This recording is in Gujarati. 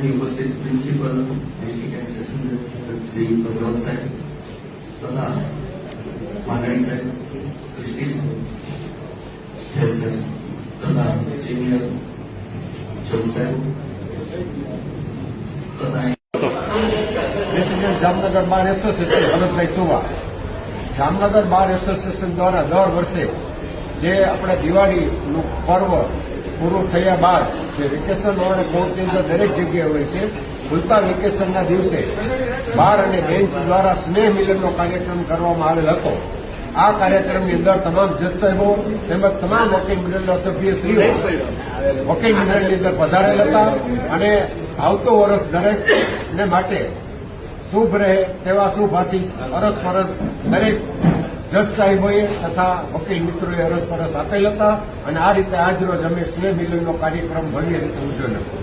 અહીં ઉપસ્થિત પ્રિન્સિપલ એસટીકેટ સેશન જજ શ્રી ભગવત સાહેબ તથા માંડણી સાહેબ ક્રિસ્ટી સાહેબ તથા સિનિયર જજ સાહેબ તથા જામનગર બાર એસોસિએશન ભરતભાઈ સુવા જામનગર બાર એસોસિએશન દ્વારા દર વર્ષે જે આપણે દિવાળીનું પર્વ પૂરું થયા બાદ જે વેકેશન અમારે કોર્ટની અંદર દરેક જગ્યાએ હોય છે. ખુલતા વેકેશનના દિવસે બાર અને બેન્ચ દ્વારા સ્નેહ મિલનનો કાર્યક્રમ કરવામાં આવેલ હતો. આ કાર્યક્રમની અંદર તમામ જજ સાહેબો તેમજ તમામ વકીલ મંડળના સભ્યશ્રીઓ વકીલ મંડળની અંદર પધારેલ હતા અને આવતો વર્ષ દરેકને માટે શુભ રહે તેવા શુભ આશીષ અરસપરસ દરેક જજ સાહેબોએ તથા વકીલ મિત્રોએ અરસપરસ આપેલ હતા અને આ રીતે આજરોજ અમે સ્નેહ મિલનનો કાર્યક્રમ ભવ્ય રીતે ઉજવેલો.